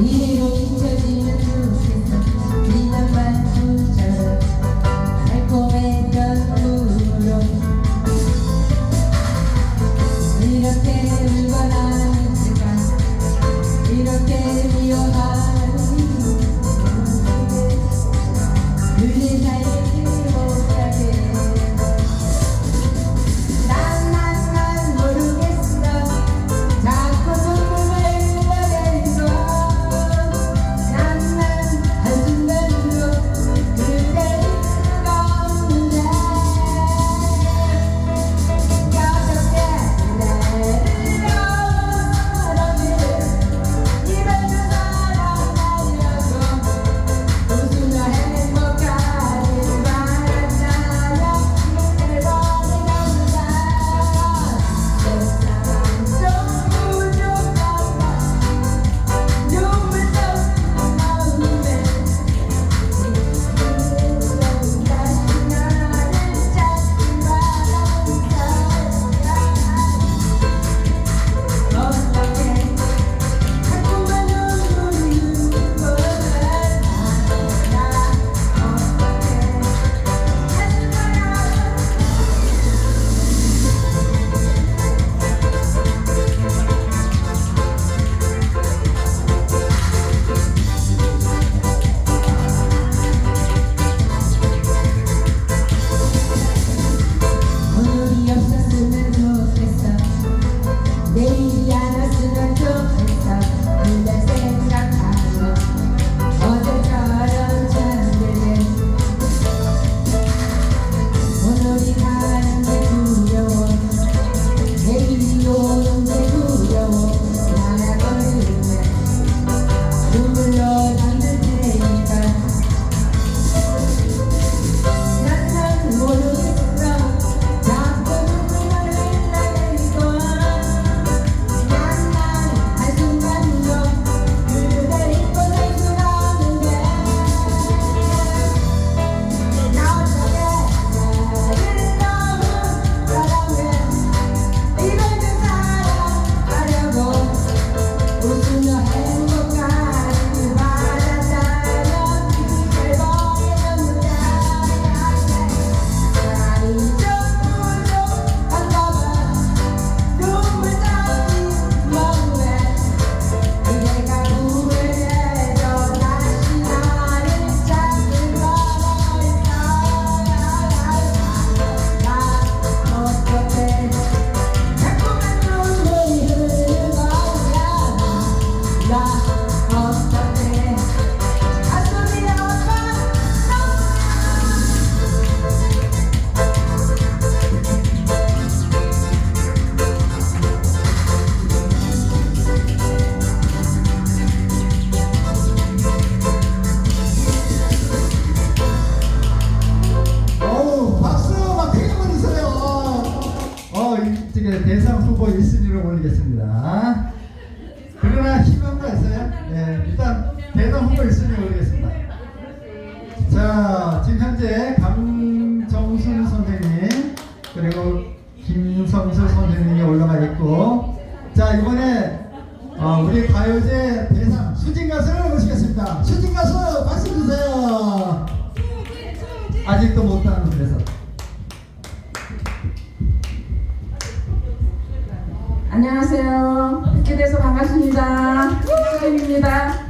You. Baby. 이제 대상 후보 1순위로 올리겠습니다. 그러나 희망가 있어요? 네, 일단 대상 후보 1순위 올리겠습니다. 자, 지금 현재 강정순 선생님 그리고 김성수 선생님이 올라가 있고 자 이번에 어, 우리 가요제 대상 수진 가수를 모시겠습니다. 수진 가수 박수 주세요. 아직도 못하는 데서 안녕하세요. 뵙게 돼서 반갑습니다. 수림입니다.